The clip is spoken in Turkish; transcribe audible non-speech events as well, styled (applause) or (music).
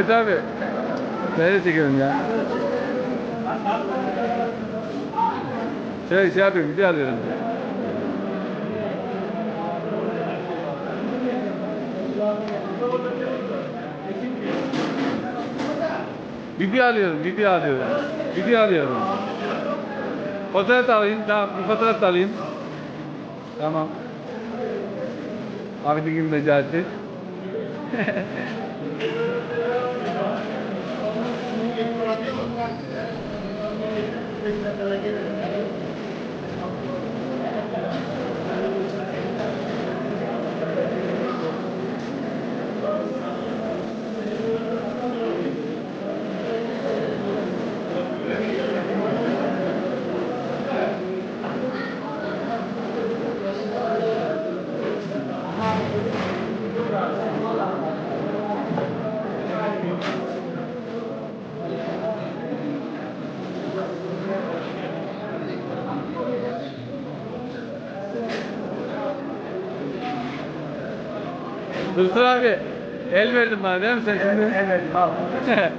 Evet abi. Ben de çekelim ya. Şey, şey yapıyorum, video alıyorum. Video alıyorum, video alıyorum. Video alıyorum. Fotoğraf alayım, tamam, bir fotoğraf alayım. Tamam. Ahmet'in gibi Necati. da peladeira. Dursun abi, el verdin bana değil mi sen şimdi? (laughs) Evet, al. Heh.